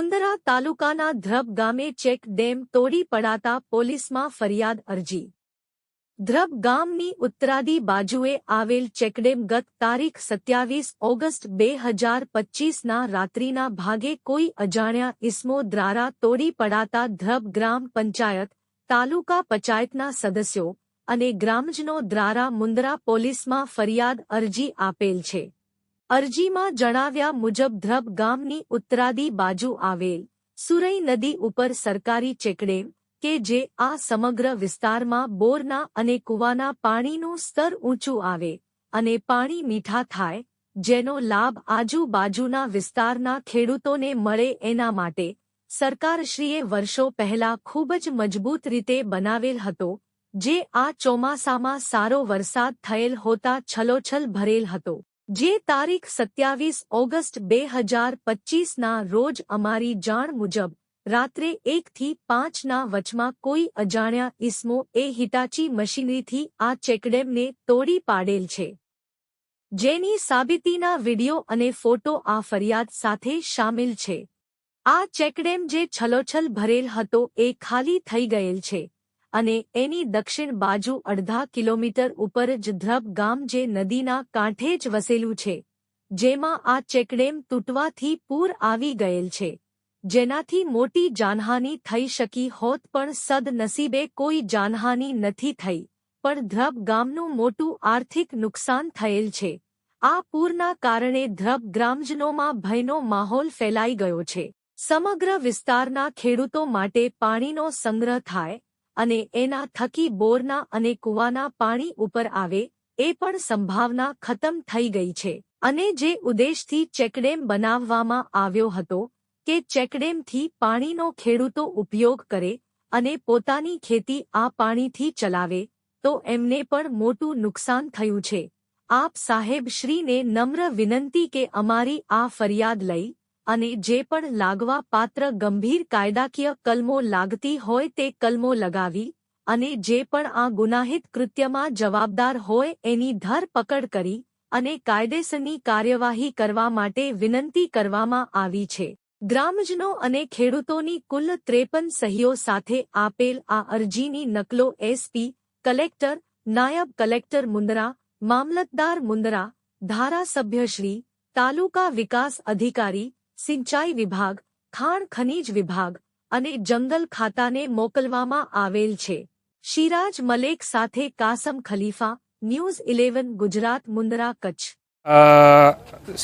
મુંદરા તાલુકાના ધ્રબ ગામે check dam તોડી પડાતા પોલીસમાં ફરિયાદ અરજી. ધ્રબ ગામની ઉત્તરાદી બાજુએ આવેલ ચેકડેમ ગત તારીખ સત્યાવીસ ઓગસ્ટ બે હજાર પચ્ચીસના રાત્રિના ભાગે કોઈ અજાણ્યા ઇસમો દ્વારા તોડી પડાતા ધ્રબ ગ્રામ પંચાયત, તાલુકા પંચાયતના સદસ્યો અને ગ્રામજનો દ્વારા મુંદરા પોલીસમાં ફરિયાદ અરજી આપેલ છે. અરજીમાં જણાવ્યા મુજબ ધ્રબ ગામની ઉત્તરાદી બાજુ આવેલ સુરઈ નદી ઉપર સરકારી ચેકડેમ કે જે આ સમગ્ર વિસ્તારમાં બોરના અને કૂવાના પાણીનું સ્તર ઊંચું આવે અને પાણી મીઠા થાય, જેનો લાભ આજુબાજુના વિસ્તારના ખેડૂતોને મળે એના માટે સરકારશ્રીએ વર્ષો પહેલા ખૂબ જ મજબૂત રીતે બનાવેલ હતો, જે આ ચોમાસામાં સારો વરસાદ થયેલ હોતા છલોછલ ભરેલ હતો. જે તારીખ સત્યાવીસ ઓગસ્ટ બે હજાર પચ્ચીસના રોજ અમારી જાણ મુજબ રાત્રે એકથી પાંચના વચમાં કોઈ અજાણ્યા ઇસમો એ હિટાચી મશીનરીથી આ ચેકડેમને તોડી પાડેલ છે. જેની સાબિતીના વિડિયો અને ફોટો આ ફરિયાદ સાથે સામેલ છે. આ ચેકડેમ જે છલોછલ ભરેલ હતો એ ખાલી થઈ ગયેલ છે. અને એની દક્ષિણ બાજુ અડધા કિલોમીટર ઉપર જ ધ્રબ ગામ જે નદીના કાંઠે જ વસેલું છે, જેમાં આ ચેકડેમ તૂટવાથી પૂર આવી ગયેલ છે. જેનાથી મોટી જાનહાની થઈ શકી હોત પણ સદનસીબે કોઈ જાનહાની નથી થઈ, પણ ધ્રબ ગામનું મોટું આર્થિક નુકસાન થયેલ છે. આ પૂરના કારણે ધ્રબ ગ્રામજનોમાં ભયનો માહોલ ફેલાઈ ગયો છે. સમગ્ર વિસ્તારના ખેડૂતો માટે પાણીનો સંગ્રહ થાય અને એના થકી બોરના અને કૂવાના પાણી ઉપર આવે, એ પણ સંભાવના ખતમ થઈ ગઈ છે. અને જે ઉદ્દેશથી ચેકડેમ બનાવવામાં આવ્યો હતો, કે ચેકડેમથી પાણીનો ખેડૂતો ઉપયોગ કરે અને પોતાની ખેતી આ પાણીથી ચલાવે, તો એમને પણ મોટું નુકસાન થયું છે. આપ સાહેબ શ્રીને નમ્ર વિનંતી કે અમારી આ ફરિયાદ લઈ અને જે પણ લાગવા પાત્ર ગંભીર કાયદાકીય કલમો લાગતી હોય તે કલમો લગાવી અને જે પણ આ ગુનાહિત કૃત્યમાં જવાબદાર હોય એની ધરપકડ કરી અને કાયદેસરની કાર્યવાહી કરવા માટે વિનંતી કરવામાં આવી છે. ગ્રામજનો અને ખેડૂતોની કુલ ત્રેપન સહીઓ સાથે આપેલ આ અરજીની નકલો એસપી કલેક્ટર, નાયબ કલેક્ટર મુંદરા, મામલતદાર મુંદરા ધારાસભ્યશ્રી તાલુકા વિકાસ અધિકારી સિંચાઈ વિભાગ, ખાણ ખનીજ વિભાગ અને જંગલ ખાતાને મોકલવામાં આવેલ છે. શિરાજ મલેક સાથે કાસમ ખલીફા, ન્યૂઝ ઇલેવન, ગુજરાત મુંદરા કચ્છ.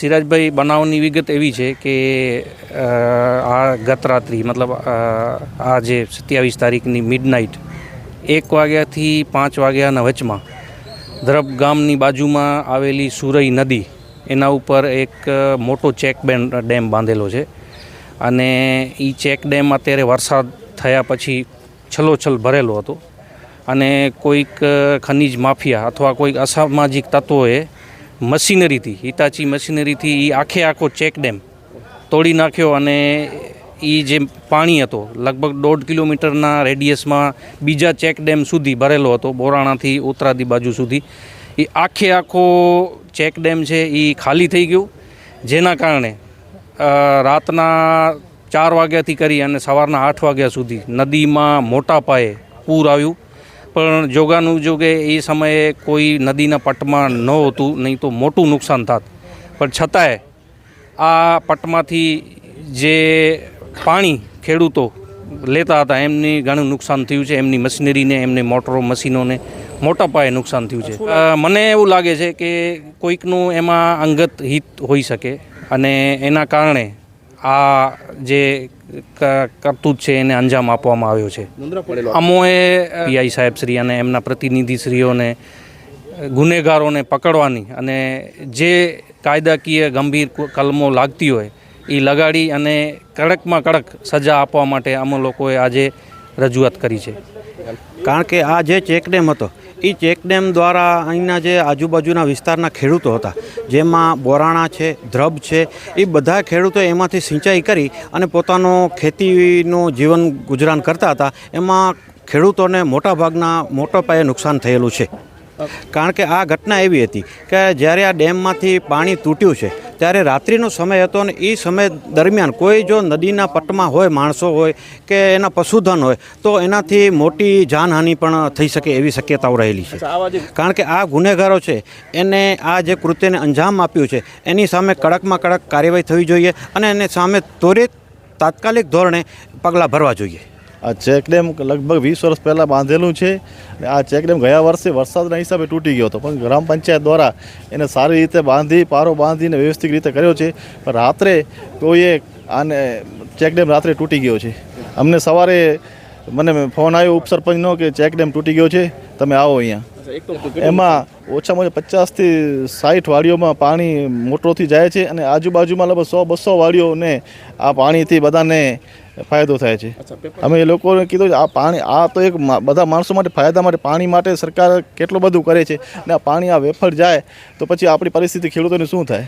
સિરાજભાઈ બનાવની વિગત એવી છે કે આ ગત રાત્રિ, મતલબ આ જે સત્યાવીસ તારીખની મિડનાઇટ એક વાગ્યાથી પાંચ વાગ્યાના વચમાં, ધરબ ગામની બાજુમાં આવેલી સુરઈ નદી એના ઉપર એક મોટો ચેક ડેમ બાંધેલો છે. અને એ ચેક ડેમ અત્યારે વરસાદ થયા પછી છલોછલ ભરેલો હતો. અને કોઈક ખનિજ માફિયા અથવા કોઈક અસામાજિક તત્વોએ મશીનરીથી, હિતાચી મશીનરીથી એ આખે આખો ચેક ડેમ તોડી નાખ્યો અને એ જે પાણી હતો, લગભગ દોઢ કિલોમીટરના રેડિયસમાં બીજા ચેક ડેમ સુધી ભરેલો હતો, બોરાણાથી ઉત્તરાદી બાજુ સુધી. એ આખે આખો ચેક ડેમ છે એ ખાલી થઈ ગયું. જેના કારણે રાતના ચાર વાગ્યાથી કરી અને સવારના આઠ વાગ્યા સુધી નદીમાં મોટા પાયે પૂર આવ્યું. પણ જોગાનું જોગે એ સમયે કોઈ નદીના પટમાં ન હોતું, નહીં તો મોટું નુકસાન થાત. પણ છતાંય આ પટમાંથી જે પાણી ખેડૂતો લેતા હતા, એમની ઘણું નુકસાન થયું છે. એમની મશીનરીને, એમની મોટરો મશીનોને મોટા પાયે નુકસાન થયું છે. મને એવું લાગે છે કે કોઈકનું એમાં અંગત હિત હોઈ શકે અને એના કારણે આ જે કરતૂત છે એને અંજામ આપવામાં આવ્યો છે. અમોએ પીઆઈ સાહેબશ્રી અને એમના પ્રતિનિધિશ્રીઓને ગુનેગારોને પકડવાની અને જે કાયદાકીય ગંભીર કલમો લાગતી હોય એ લગાડી અને કડકમાં કડક સજા આપવા માટે અમે લોકોએ આજે રજૂઆત કરી છે. કારણ કે આ જે ચેકડેમ હતો એ ચેકડેમ દ્વારા અહીંના જે આજુબાજુના વિસ્તારના ખેડૂતો હતા, જેમાં બોરાણા છે, ધ્રબ છે એ બધા ખેડૂતો એમાંથી સિંચાઈ કરી અને પોતાનો ખેતીનું જીવન ગુજરાન કરતા હતા. એમાં ખેડૂતોને મોટાભાગના મોટા પાયે નુકસાન થયેલું છે. કારણ કે આ ઘટના એવી હતી કે જ્યારે આ ડેમમાંથી પાણી તૂટ્યું છે ત્યારે રાત્રિનો સમય હતો અને એ સમય દરમિયાન કોઈ જો નદીના પટમાં હોય માણસો હોય કે એના પશુધન હોય તો એનાથી મોટી જાનહાનિ પણ થઈ શકે એવી શક્યતાઓ રહેલી છે. કારણ કે આ ગુનેગારો છે એને આ જે કૃત્યને અંજામ આપ્યું છે એની સામે કડકમાં કડક કાર્યવાહી થવી જોઈએ અને એને સામે ત્વરિત તાત્કાલિક ધોરણે પગલાં ભરવા જોઈએ. આ ચેકડેમ લગભગ વીસ વર્ષ પહેલાં બાંધેલું છે અને આ ચેકડેમ ગયા વર્ષે વરસાદના હિસાબે તૂટી ગયો હતો. પણ ગ્રામ પંચાયત દ્વારા એને સારી રીતે બાંધી પારો બાંધીને વ્યવસ્થિત રીતે કર્યો છે. પણ રાત્રે કોઈએ આને ચેકડેમ રાત્રે તૂટી ગયો છે. અમને સવારે મને ફોન આવ્યો ઉપસરપંચનો કે ચેકડેમ તૂટી ગયો છે. તમે આવો અહીંયા. એમાં ઓછામાં ઓછા પચાસથી સાઠ વાડીઓમાં પાણી મોટરોથી જાય છે અને આજુબાજુમાં લગભગ સો બસો વાડીઓને આ પાણીથી બધાને ફાયદો થાય છે. અમે એ લોકોને કીધું આ પાણી આ તો એક બધા માણસો માટે ફાયદા માટે પાણી માટે સરકાર કેટલું બધું કરે છે અને આ પાણી આ વેફર જાય તો પછી આપણી પરિસ્થિતિ ખેડૂતોની શું થાય?